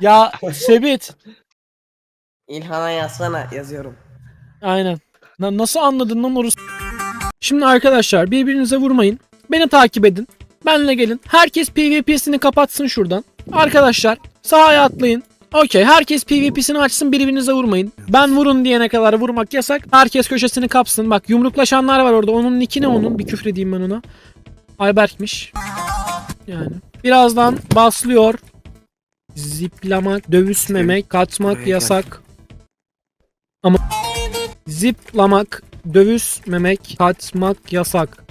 Ya Sebit. İlhan'a yazsana yazıyorum. Aynen. Na- nasıl anladın lan orası? Şimdi arkadaşlar birbirinize vurmayın. Beni takip edin. Benle gelin. Herkes PvP'sini kapatsın şuradan. Arkadaşlar sahaya atlayın. Okey herkes PvP'sini açsın birbirinize vurmayın. Ben vurun diyene kadar vurmak yasak. Herkes köşesini kapsın. Bak yumruklaşanlar var orada. Onun nicki ne onun? Bir küfür edeyim ben ona. Ayberk'miş. Yani. Birazdan baslıyor. Ziplamak, dövüşmemek, kaçmak Buraya yasak. Ama ziplamak, dövüşmemek, kaçmak yasak.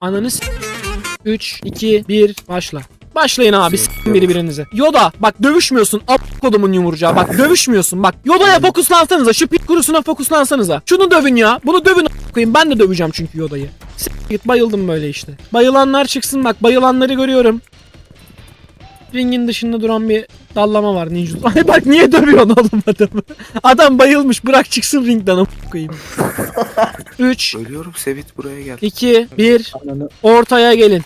Ananı s- 3, 2, 1 başla. Başlayın abi s**in birbirinize. Yoda bak dövüşmüyorsun. Ap kodumun yumurcağı bak dövüşmüyorsun bak. Yoda'ya fokuslansanıza şu pit kurusuna fokuslansanıza. Şunu dövün ya. Bunu dövün a- koyayım. Ben de döveceğim çünkü Yoda'yı. S- git bayıldım böyle işte. Bayılanlar çıksın bak bayılanları görüyorum. Ringin dışında duran bir dallama var ninja. Ay bak niye dövüyorsun oğlum adamı? Adam bayılmış bırak çıksın ringden a- koyayım. 3 Ölüyorum Sevit buraya gel. 2 1 Ortaya gelin.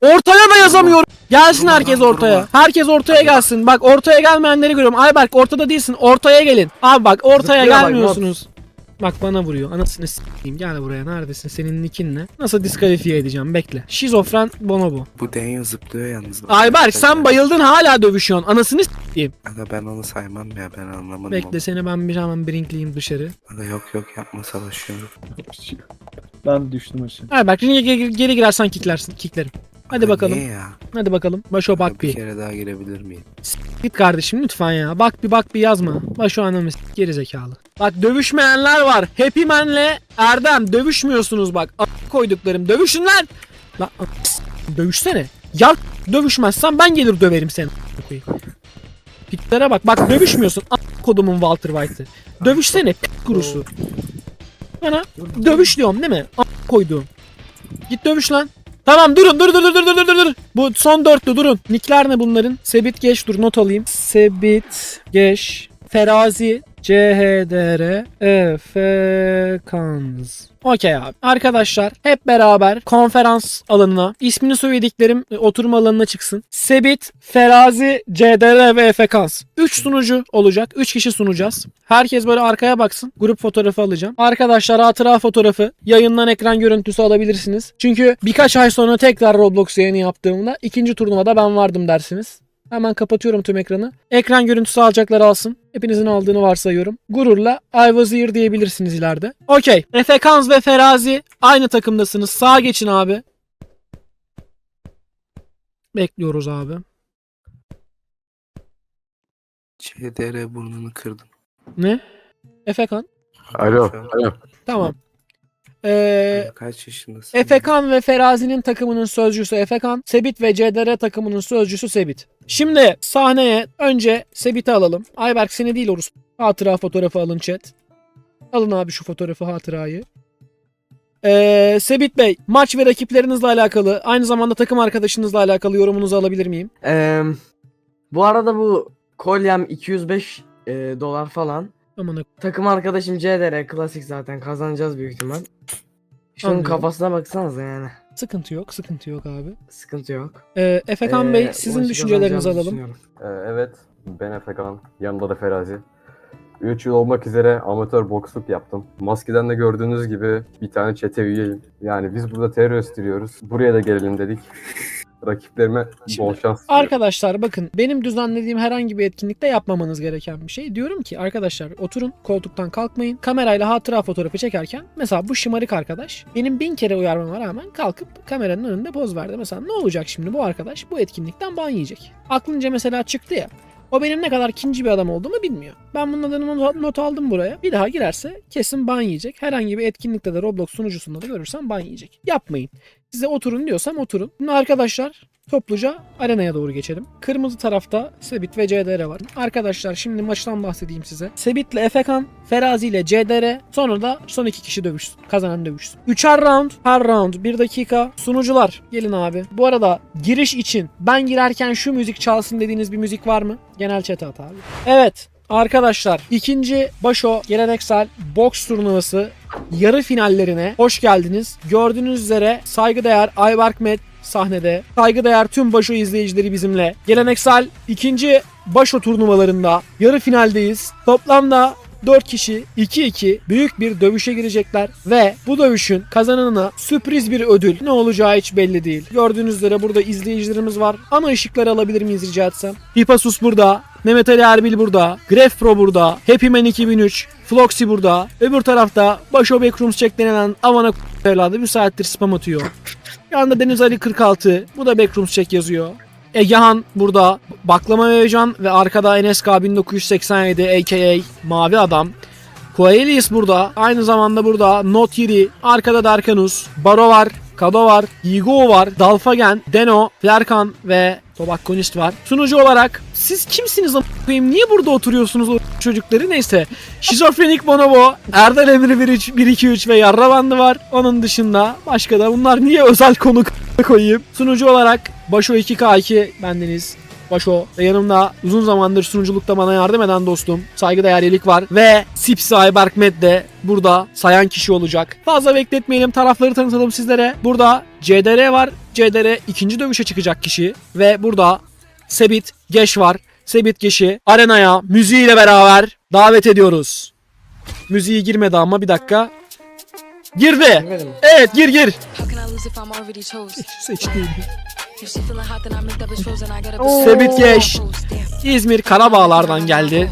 Ortaya da yazamıyorum. Gelsin Durma herkes lan, ortaya. durma. Herkes ortaya gelsin. Bak ortaya gelmeyenleri görüyorum. Ayberk ortada değilsin. Ortaya gelin. Abi bak ortaya Zıplıyor bak, gelmiyorsunuz. Bak bana vuruyor. Anasını s**eyim. Gel buraya. Neredesin? Senin nickin ne? Nasıl diskalifiye edeceğim? Bekle. Şizofren bonobo. Bu Daniel zıplıyor yalnız. Ayberk sen bayıldın hala dövüşüyorsun. Anasını s**eyim. Aga ben onu saymam ya ben anlamadım. Bekle seni ben bir hemen brinkleyeyim dışarı. Aga yok yok yapma savaşıyorum. Ben düştüm aşağı. Ayberk ringe geri, geri girersen kicklersin. Kicklerim. Hadi Aga bakalım. Niye ya? Hadi bakalım. Başo bak bir bir. kere daha girebilir miyim? Git kardeşim lütfen ya. Bak bir bak bir yazma. Bak şu anamız geri zekalı. Bak dövüşmeyenler var. Happy Man'le Erdem dövüşmüyorsunuz bak. A- koyduklarım. Dövüşün lan. Lan dövüşsene. Ya dövüşmezsen ben gelir döverim seni. Pitlere bak. Bak dövüşmüyorsun. A- kodumun Walter White'ı. Dövüşsene pit kurusu. Bana dövüş diyorum değil mi? A- koyduğum. Git dövüş lan. Tamam durun dur dur dur dur dur dur dur. Bu son dörtlü durun. Nickler ne bunların? Sebit Geç dur not alayım. Sebit Geç Ferazi CHDR Efe Kanz. Okey abi. Arkadaşlar hep beraber konferans alanına ismini söylediklerim e, oturma alanına çıksın. Sebit, Ferazi, CDR ve Efe Kanz. 3 sunucu olacak. 3 kişi sunacağız. Herkes böyle arkaya baksın. Grup fotoğrafı alacağım. Arkadaşlar hatıra fotoğrafı yayından ekran görüntüsü alabilirsiniz. Çünkü birkaç ay sonra tekrar Roblox yayını yaptığımda ikinci turnuvada ben vardım dersiniz. Hemen kapatıyorum tüm ekranı. Ekran görüntüsü alacaklar alsın. Hepinizin aldığını varsayıyorum. Gururla I was here diyebilirsiniz ileride. Okey. Efe Kanz ve Ferazi aynı takımdasınız. Sağa geçin abi. Bekliyoruz abi. CDR burnunu kırdım. Ne? Efekan. Alo, alo. Tamam. Ee, kaç yaşındasın? Efekan ve Ferazi'nin takımının sözcüsü Efekan, Sebit ve CDR takımının sözcüsü Sebit. Şimdi sahneye önce Sebit'i alalım. Ayberk seni değil Orus. Hatıra fotoğrafı alın chat. Alın abi şu fotoğrafı hatırayı. Ee, Sebit Bey, maç ve rakiplerinizle alakalı, aynı zamanda takım arkadaşınızla alakalı yorumunuzu alabilir miyim? Eee, bu arada bu kolyem 205 eee, dolar falan. Aman Takım arkadaşım CDR klasik zaten kazanacağız büyük ihtimal. Şunun Anlıyorum. kafasına baksanıza yani. sıkıntı yok, sıkıntı yok abi. Sıkıntı yok. Ee, Efekan Eee, Bey, sizin maçı düşüncelerinizi alalım. düşünüyorum. Ee, evet, ben Efekan. Yanımda da Ferazi. 3 yıl olmak üzere amatör boksluk yaptım. Maskeden de gördüğünüz gibi bir tane çete üyeyim. Yani biz burada terör östürüyoruz. Buraya da gelelim dedik. Rakiplerime Şimdi bol şans. Arkadaşlar bakın benim düzenlediğim herhangi bir etkinlikte yapmamanız gereken bir şey. Diyorum ki arkadaşlar oturun koltuktan kalkmayın. Kamerayla hatıra fotoğrafı çekerken mesela bu şımarık arkadaş benim bin kere uyarmama rağmen kalkıp kameranın önünde poz verdi. Mesela ne olacak şimdi bu arkadaş bu etkinlikten ban yiyecek. Aklınca mesela çıktı ya. O benim ne kadar ikinci bir adam olduğumu bilmiyor. Ben bunun adını not, not aldım buraya. Bir daha girerse kesin ban yiyecek. Herhangi bir etkinlikte de Roblox sunucusunda da görürsem ban yiyecek. Yapmayın. Size oturun diyorsam oturun. Şimdi arkadaşlar topluca arenaya doğru geçelim. Kırmızı tarafta Sebit ve CDR var. Arkadaşlar şimdi maçtan bahsedeyim size. Sebit'le Efekan, Ferazi ile CDR, sonra da son iki kişi dövüşsün. Kazanan dövüşsün. Üçer round, her round bir dakika. Sunucular gelin abi. Bu arada giriş için ben girerken şu müzik çalsın dediğiniz bir müzik var mı? Genel chat'e at abi. Evet. Arkadaşlar ikinci Başo geleneksel boks turnuvası yarı finallerine hoş geldiniz. Gördüğünüz üzere saygıdeğer Ayberk Met sahnede. Saygıdeğer tüm Başo izleyicileri bizimle. Geleneksel ikinci Başo turnuvalarında yarı finaldeyiz. Toplamda 4 kişi 2-2 büyük bir dövüşe girecekler ve bu dövüşün kazananına sürpriz bir ödül ne olacağı hiç belli değil. Gördüğünüz üzere burada izleyicilerimiz var. Ana ışıkları alabilir miyiz rica etsem? Hipasus burada, Mehmet Ali Erbil burada, Gref Pro burada, Happy Man 2003, Floxy burada. Öbür tarafta Başo Backrooms Check denilen Avana evladı bir saattir spam atıyor. Yanında Deniz Ali 46. Bu da Backrooms Check yazıyor. Egehan burada. Baklama Mevcan ve arkada NSK 1987 aka Mavi Adam. Coelius burada. Aynı zamanda burada Not Yiri. Arkada Darkanus. Baro var. Kado var. Yigo var. Dalfagen. Deno. Flerkan ve Tobakkonist var. Sunucu olarak siz kimsiniz koyayım? Niye burada oturuyorsunuz o çocukları? Neyse. Şizofrenik Bonobo. Erdal Emri 1, 1 2 3 ve Yarra Bandı var. Onun dışında başka da bunlar niye özel konuk koyayım? Sunucu olarak Başo 2K2 bendeniz. Başo ve yanımda uzun zamandır sunuculukta bana yardım eden dostum saygıdeğer Yelik var ve Sipsi Ayberk Med de burada sayan kişi olacak. Fazla bekletmeyelim tarafları tanıtalım sizlere. Burada CDR var. CDR ikinci dövüşe çıkacak kişi ve burada Sebit Geş var. Sebit Geş'i arenaya müziğiyle beraber davet ediyoruz. Müziği girmedi ama bir dakika. Girdi. Evet gir gir. Seçtiğim. Sebit Geş. İzmir Karabağlar'dan geldi.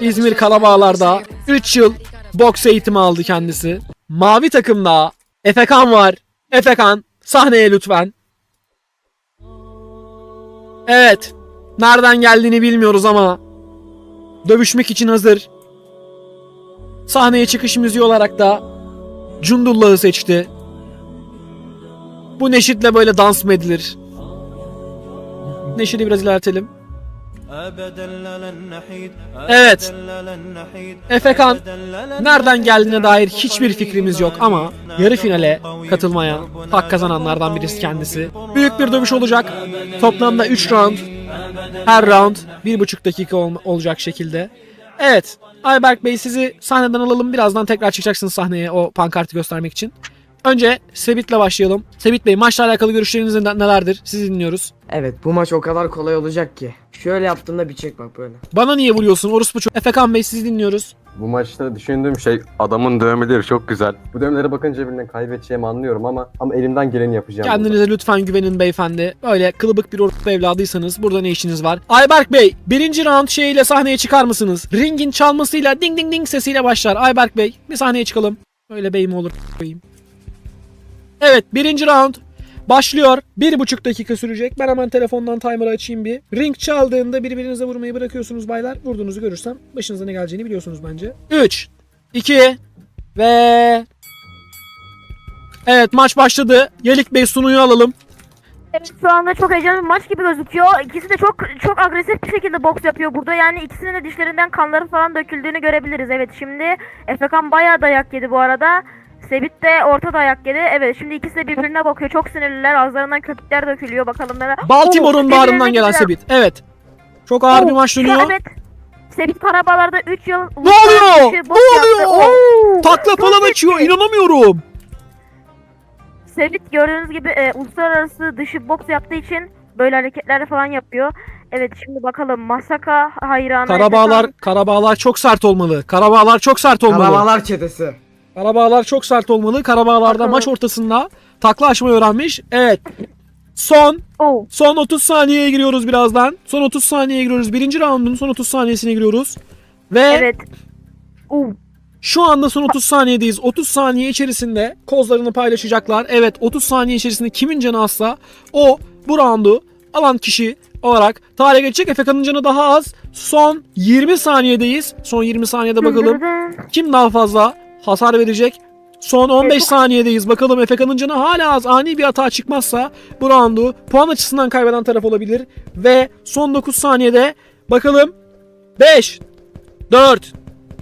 İzmir Karabağlar'da 3 yıl boks eğitimi aldı kendisi. Mavi takımda Efekan var. Efekan sahneye lütfen. Evet. Nereden geldiğini bilmiyoruz ama dövüşmek için hazır. Sahneye çıkış müziği olarak da Cundullah'ı seçti. Bu Neşit'le böyle dans mı edilir? Neşit'i biraz ilerletelim. Evet. Efekan, Nereden geldiğine dair hiçbir fikrimiz yok ama yarı finale katılmaya hak kazananlardan birisi kendisi. Büyük bir dövüş olacak. Toplamda 3 round. Her round 1,5 dakika ol- olacak şekilde. Evet. Ayberk Bey sizi sahneden alalım. Birazdan tekrar çıkacaksınız sahneye o pankartı göstermek için. Önce Sebit'le başlayalım. Sebit Bey maçla alakalı görüşleriniz ne- nelerdir? Sizi dinliyoruz. Evet bu maç o kadar kolay olacak ki. Şöyle yaptığımda bir çek bak böyle. Bana niye vuruyorsun? Orospu çok. Efekan Bey sizi dinliyoruz. Bu maçta düşündüğüm şey adamın dövmeleri çok güzel. Bu dövmelere bakınca birine kaybedeceğimi anlıyorum ama ama elimden geleni yapacağım. burada. Kendinize lütfen güvenin beyefendi. Öyle kılıbık bir orospu evladıysanız burada ne işiniz var? Ayberk Bey birinci round şeyiyle sahneye çıkar mısınız? Ringin çalmasıyla ding ding ding sesiyle başlar. Ayberk Bey bir sahneye çıkalım. Öyle bey mi olur koyayım. Evet birinci round başlıyor. Bir buçuk dakika sürecek. Ben hemen telefondan timer'ı açayım bir. Ring çaldığında birbirinize vurmayı bırakıyorsunuz baylar. Vurduğunuzu görürsem başınıza ne geleceğini biliyorsunuz bence. 3, 2 ve... Evet maç başladı. Yelik Bey sunuyu alalım. Evet şu anda çok heyecanlı bir maç gibi gözüküyor. İkisi de çok çok agresif bir şekilde boks yapıyor burada. Yani ikisinin de dişlerinden kanları falan döküldüğünü görebiliriz. Evet şimdi Efekan bayağı dayak yedi bu arada. Sebit de orta dayak yedi. Evet şimdi ikisi de birbirine bakıyor. Çok sinirliler. Ağızlarından köpükler dökülüyor. Bakalım neler. Baltimore'un Oo, bağrından gelen. Sebit. Evet. Çok ağır Oo, bir maç şu- dönüyor. Evet. Sebit Karabağlar'da 3 yıl Ne oluyor? Ne oluyor? Oo, Takla falan açıyor. İnanamıyorum. Sebit gördüğünüz gibi e, uluslararası dışı boks yaptığı için böyle hareketler falan yapıyor. Evet şimdi bakalım Masaka hayranı. Karabağlar, Karabağlar çok sert olmalı. Karabağlar çok sert olmalı. Karabağlar çetesi. Karabağlar çok sert olmalı. Karabağlar'da Bakalım. maç ortasında takla açmayı öğrenmiş. Evet. Son son 30 saniyeye giriyoruz birazdan. Son 30 saniyeye giriyoruz. Birinci roundun son 30 saniyesine giriyoruz. Ve Evet. Oo. Şu anda son 30 saniyedeyiz. 30 saniye içerisinde kozlarını paylaşacaklar. Evet 30 saniye içerisinde kimin canı azsa o bu roundu alan kişi olarak tarihe geçecek. Efekan'ın canı daha az. Son 20 saniyedeyiz. Son 20 saniyede bakalım kim daha fazla hasar verecek. Son 15 saniyedeyiz. Bakalım Efekan'ın canı hala az. Ani bir hata çıkmazsa bu roundu puan açısından kaybeden taraf olabilir. Ve son 9 saniyede bakalım 5, 4,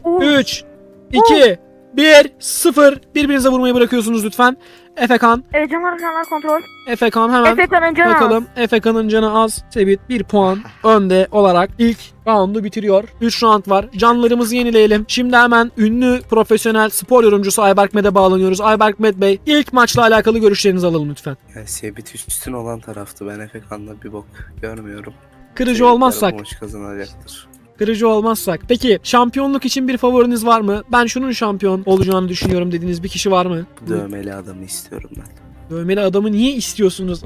Oo. 3, 2, 1, 0. Birbirinize vurmayı bırakıyorsunuz lütfen. Efekan. Evet canlar canlar kontrol. Efekan hemen Efekan'ın canı bakalım. Efekan'ın canı az. Sebit 1 puan önde olarak ilk roundu bitiriyor. 3 round var. Canlarımızı yenileyelim. Şimdi hemen ünlü profesyonel spor yorumcusu Ayberk Med'e bağlanıyoruz. Ayberk Med Bey ilk maçla alakalı görüşlerinizi alalım lütfen. Yani Sebit üstün olan taraftı. Ben Efekan'da bir bok görmüyorum. Kırıcı Sebitler olmazsak Bu maçı kazanacaktır. Kırıcı olmazsak. Peki şampiyonluk için bir favoriniz var mı? Ben şunun şampiyon olacağını düşünüyorum dediğiniz bir kişi var mı? Dövmeli adamı istiyorum ben. Dövmeli adamı niye istiyorsunuz?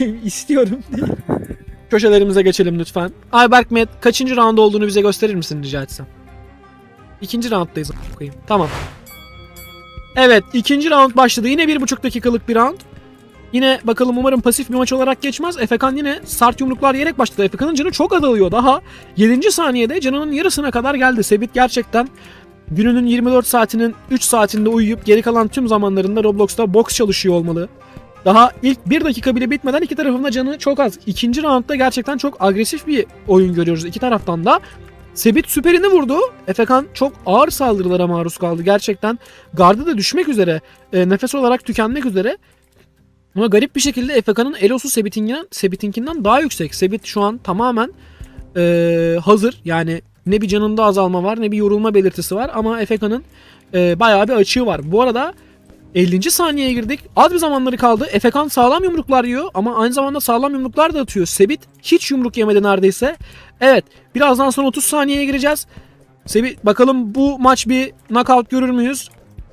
İstiyorum diye. Köşelerimize geçelim lütfen. Ayberk Med kaçıncı round olduğunu bize gösterir misin rica etsem? İkinci rounddayız. Tamam. Evet ikinci round başladı. Yine bir buçuk dakikalık bir round. Yine bakalım umarım pasif bir maç olarak geçmez. Efekan yine sert yumruklar yiyerek başladı. Efekan'ın canı çok azalıyor. Daha 7. saniyede canının yarısına kadar geldi. Sebit gerçekten gününün 24 saatinin 3 saatinde uyuyup geri kalan tüm zamanlarında Roblox'ta boks çalışıyor olmalı. Daha ilk 1 dakika bile bitmeden iki tarafında canı çok az. İkinci roundda gerçekten çok agresif bir oyun görüyoruz iki taraftan da. Sebit süperini vurdu. Efekan çok ağır saldırılara maruz kaldı. Gerçekten gardı da düşmek üzere. e, nefes olarak tükenmek üzere. Ama garip bir şekilde Efekan'ın elosu Sebit'inkinden, Sebit'inkinden daha yüksek. Sebit şu an tamamen e, hazır. Yani ne bir canında azalma var ne bir yorulma belirtisi var. Ama Efekan'ın e, bayağı bir açığı var. Bu arada 50. saniyeye girdik. Az bir zamanları kaldı. Efekan sağlam yumruklar yiyor ama aynı zamanda sağlam yumruklar da atıyor. Sebit hiç yumruk yemedi neredeyse. Evet birazdan sonra 30 saniyeye gireceğiz. Sebit bakalım bu maç bir knockout görür müyüz?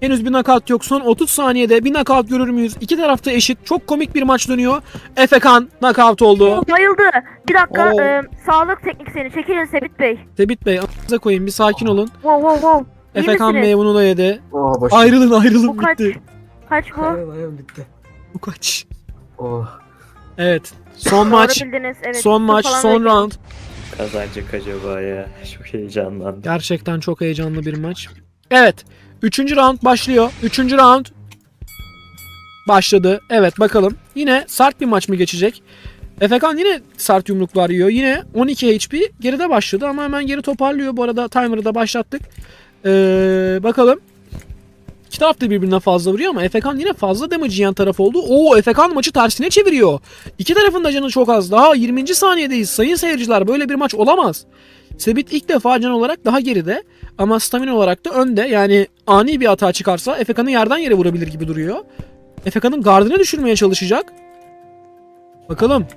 Henüz bir knockout yok. Son 30 saniyede bir knockout görür müyüz? İki tarafta eşit. Çok komik bir maç dönüyor. Efekan knockout oldu. Bayıldı. Bir dakika. Oo. e, sağlık tekniksiyeni çekilin Sebit Bey. Sebit Bey ağzınıza koyun bir sakin olun. Wow wow wow. Efekan bunu da yedi. Oh başım. Ayrılın Bu ayrılın kaç? bitti. Kaç bu? Ayağım ayağım bitti. Bu kaç? Oh. Evet. Son maç. bildiniz, evet. Son maç, son bekleyin. round. Kazanacak acaba ya. Çok heyecanlandım. Gerçekten çok heyecanlı bir maç. Evet. Üçüncü round başlıyor. Üçüncü round başladı. Evet bakalım. Yine sert bir maç mı geçecek? Efekan yine sert yumruklar yiyor. Yine 12 HP geride başladı ama hemen geri toparlıyor. Bu arada timer'ı da başlattık. Ee, bakalım. İki taraf da birbirine fazla vuruyor ama Efekan yine fazla damage yiyen taraf oldu. Oo Efekan maçı tersine çeviriyor. İki tarafın da canı çok az. Daha 20. saniyedeyiz. Sayın seyirciler böyle bir maç olamaz. Sebit ilk defa can olarak daha geride ama stamina olarak da önde. Yani ani bir hata çıkarsa Efekan'ı yerden yere vurabilir gibi duruyor. Efekan'ın gardını düşürmeye çalışacak. Bakalım.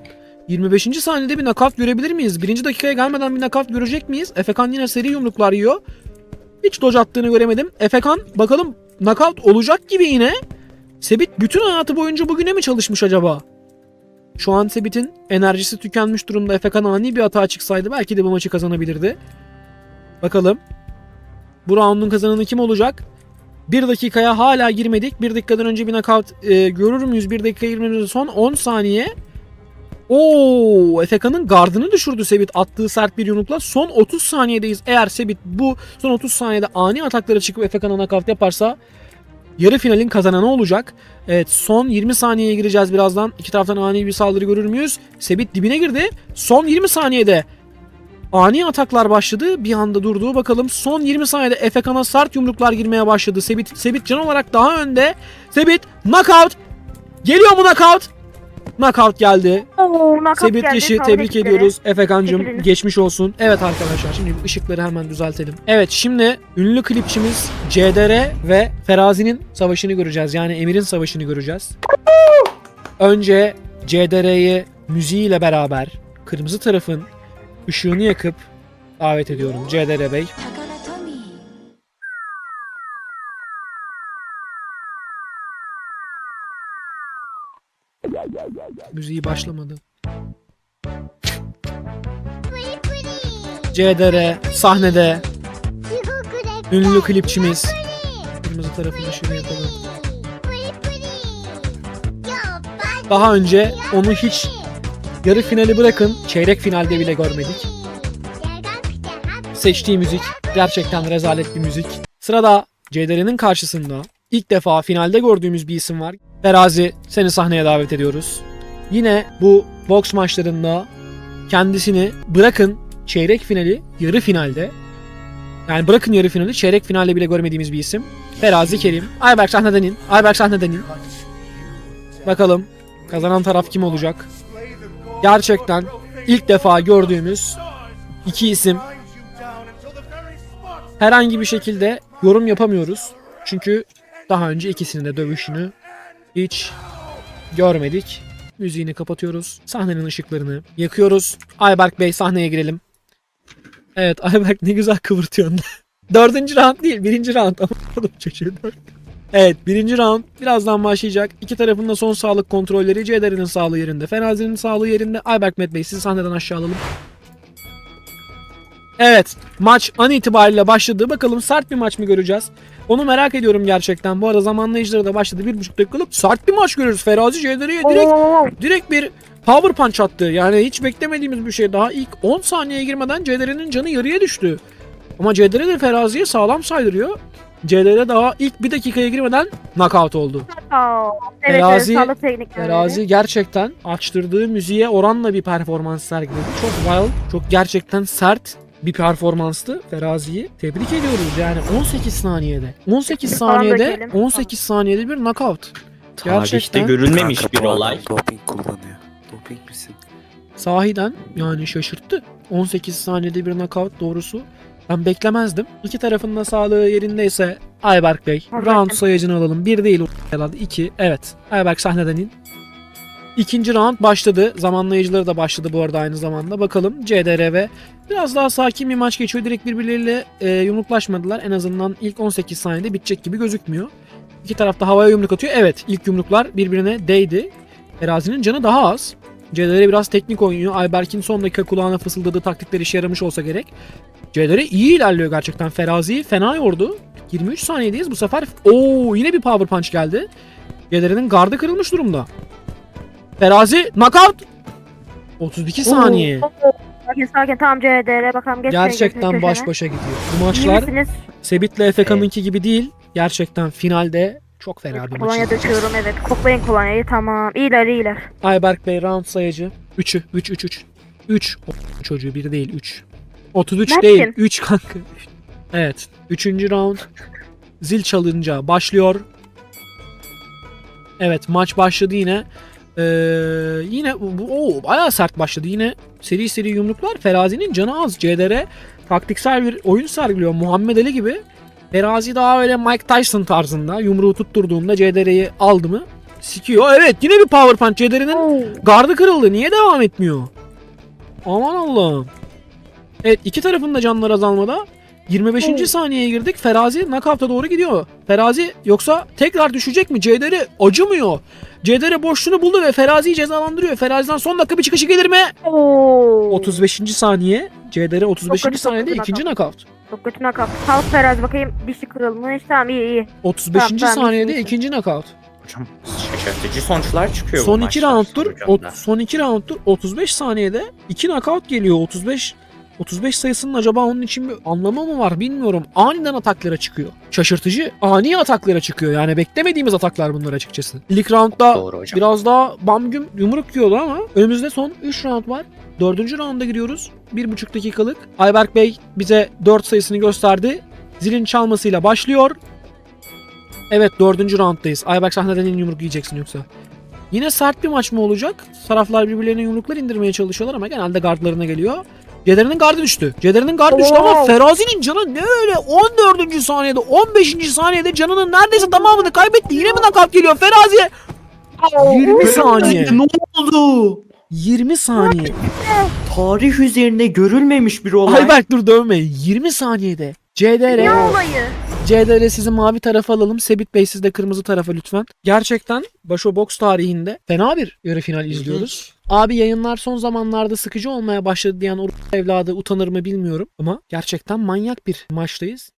25. saniyede bir knockout görebilir miyiz? Birinci dakikaya gelmeden bir knockout görecek miyiz? Efekan yine seri yumruklar yiyor. Hiç dodge attığını göremedim. Efekan bakalım knockout olacak gibi yine. Sebit bütün hayatı boyunca bugüne mi çalışmış acaba? Şu an Sebit'in enerjisi tükenmiş durumda. Efekan ani bir hata çıksaydı belki de bu maçı kazanabilirdi. Bakalım. Bu roundun kazananı kim olacak? Bir dakikaya hala girmedik. Bir dakikadan önce bir knockout e, görür müyüz? Bir dakika 20 son 10 saniye. Oo, Efekan'ın gardını düşürdü Sebit attığı sert bir yumrukla. Son 30 saniyedeyiz. Eğer Sebit bu son 30 saniyede ani ataklara çıkıp Efekan'a knockout yaparsa yarı finalin kazananı olacak. Evet son 20 saniyeye gireceğiz birazdan. İki taraftan ani bir saldırı görür müyüz? Sebit dibine girdi. Son 20 saniyede ani ataklar başladı. Bir anda durdu. Bakalım son 20 saniyede Efekan'a sert yumruklar girmeye başladı. Sebit, Sebit can olarak daha önde. Sebit knockout. Geliyor mu knockout? Knockout geldi. Oo, knockout Sebit geldi. Sağlık tebrik ekipleri. ediyoruz. Efekancım Teşekkür geçmiş olsun. Evet arkadaşlar şimdi ışıkları hemen düzeltelim. Evet şimdi ünlü klipçimiz CDR ve Ferazi'nin savaşını göreceğiz. Yani Emir'in savaşını göreceğiz. Önce CDR'yi müziğiyle beraber kırmızı tarafın ışığını yakıp davet ediyorum CDR Bey. Müziği başlamadı. CDR sahnede ünlü klipçimiz kırmızı tarafın ışığını yakalım. Daha önce onu hiç yarı finali bırakın çeyrek finalde bile görmedik. Seçtiği müzik gerçekten rezalet bir müzik. Sırada CDR'nin karşısında ilk defa finalde gördüğümüz bir isim var. Ferazi seni sahneye davet ediyoruz. Yine bu boks maçlarında kendisini bırakın çeyrek finali yarı finalde yani bırakın yarı finali çeyrek finalde bile görmediğimiz bir isim. Ferazi Kerim. Ayberk sahneden in. Ayberk sahneden in. Bakalım kazanan taraf kim olacak? Gerçekten ilk defa gördüğümüz iki isim herhangi bir şekilde yorum yapamıyoruz. Çünkü daha önce ikisinin de dövüşünü hiç görmedik. Müziğini kapatıyoruz. Sahnenin ışıklarını yakıyoruz. Ayberk Bey sahneye girelim. Evet Ayberk ne güzel kıvırtıyorsun. Dördüncü round değil birinci round. Ama çocuğu. Evet birinci round birazdan başlayacak. İki tarafın da son sağlık kontrolleri. Ceder'in sağlığı yerinde. Ferazi'nin sağlığı yerinde. Ayberk Met Bey sizi sahneden aşağı alalım. Evet maç an itibariyle başladı. Bakalım sert bir maç mı göreceğiz? Onu merak ediyorum gerçekten. Bu arada zamanlayıcıları da başladı. Bir buçuk dakikalık sert bir maç görüyoruz. Ferazi Ceder'e direkt direkt bir power punch attı. Yani hiç beklemediğimiz bir şey. Daha ilk 10 saniyeye girmeden CDR'nin canı yarıya düştü. Ama CDR de Ferazi'ye sağlam saydırıyor. CDR daha ilk bir dakikaya girmeden knockout oldu. evet, Terazi- evet. Ferazi gerçekten açtırdığı müziğe oranla bir performans sergiledi. Çok wild, çok gerçekten sert bir performanstı Ferazi'yi. Tebrik ediyoruz yani 18 saniyede. 18 Falan saniyede dökelim. 18 saniyede bir knockout. Tarihte Gerçekten. görülmemiş Kanka, bir bu adam olay. Doping kullanıyor. Doping misin? Sahiden yani şaşırttı. 18 saniyede bir knockout doğrusu. Ben beklemezdim. İki tarafın da sağlığı yerindeyse Ayberk Bey Hı hı. round sayacını alalım. Bir değil herhalde iki. Evet. Ayberk sahneden in. İkinci round başladı. Zamanlayıcıları da başladı bu arada aynı zamanda. Bakalım CDR ve biraz daha sakin bir maç geçiyor. Direkt birbirleriyle e, yumruklaşmadılar. En azından ilk 18 saniyede bitecek gibi gözükmüyor. İki taraf da havaya yumruk atıyor. Evet ilk yumruklar birbirine değdi. Terazinin canı daha az. CDR biraz teknik oynuyor. Ayberk'in son dakika kulağına fısıldadığı taktikler işe yaramış olsa gerek. CDR iyi ilerliyor gerçekten. Ferazi'yi fena yordu. 23 saniyedeyiz bu sefer. Oo yine bir power punch geldi. CDR'nin gardı kırılmış durumda. Ferazi knockout. 32 saniye. Sakin sakin tamam CDR bakalım geç Gerçekten baş başa gidiyor. Bu maçlar? Sebit'le Efeka'nınki gibi değil. Gerçekten finalde çok fena bir maç. Kolonya döküyorum evet. Koklayın kolonyayı tamam. İyiler iyiler. Ayberk Bey round sayıcı. 3'ü 3 3 3. 3 çocuğu biri değil 3. 33 Mert değil kim? 3 kanka. Evet. 3. round zil çalınca başlıyor. Evet maç başladı yine. Ee, yine bu o bayağı sert başladı. Yine seri seri yumruklar. Ferazi'nin canı az. CDR taktiksel bir oyun sergiliyor. Muhammed Ali gibi. Ferazi daha öyle Mike Tyson tarzında yumruğu tutturduğunda CDR'yi aldı mı sikiyor. Evet yine bir power punch. CDR'nin. Gardı kırıldı. Niye devam etmiyor? Aman Allah'ım. Evet iki tarafın da canları azalmada. 25. Hmm. saniyeye girdik. Ferazi knockout'a doğru gidiyor. Ferazi yoksa tekrar düşecek mi? CDR acımıyor. CDR boşluğunu buldu ve Ferazi'yi cezalandırıyor. Ferazi'den son dakika bir çıkışı gelir mi? Oo. 35. saniye. CDR 35. Çok kötü, çok saniyede kötü ikinci knockout. knockout. Çok kötü nakap. Sağlık terazi bakayım dişi kırılmış. Tamam iyi iyi. 35. Tamam, tamam, saniyede iyisin. ikinci knockout. Hocam şaşırtıcı sonuçlar çıkıyor bu Son iki maçlar rounddur. son iki rounddur 35 saniyede 2 knockout geliyor. 35 35 sayısının acaba onun için bir anlamı mı var bilmiyorum. Aniden ataklara çıkıyor. Şaşırtıcı. Ani ataklara çıkıyor. Yani beklemediğimiz ataklar bunlar açıkçası. İlk roundda biraz daha bam güm yumruk yiyordu ama önümüzde son 3 round var. Dördüncü rounda giriyoruz. 1,5 dakikalık. Ayberk Bey bize 4 sayısını gösterdi. Zilin çalmasıyla başlıyor. Evet dördüncü rounddayız. Ayberk sahneden in yumruk yiyeceksin yoksa. Yine sert bir maç mı olacak? Taraflar birbirlerine yumruklar indirmeye çalışıyorlar ama genelde gardlarına geliyor. Ceder'in gardı düştü. Ceder'in gardı düştü ama. Ferazi'nin canı ne öyle 14. saniyede 15. saniyede canının neredeyse tamamını kaybetti. Yine mi nakavt geliyor Ferazi'ye? 20 saniye. Ne oldu? 20 saniye. Tarih üzerinde görülmemiş bir olay. Ayberk dur dövme. 20 saniyede. CDR. Ne olayı? CDR sizi mavi tarafa alalım. Sebit Bey siz de kırmızı tarafa lütfen. Gerçekten Başo Box tarihinde fena bir yarı final izliyoruz. Abi yayınlar son zamanlarda sıkıcı olmaya başladı diyen o evladı utanır mı bilmiyorum. Ama gerçekten manyak bir maçtayız.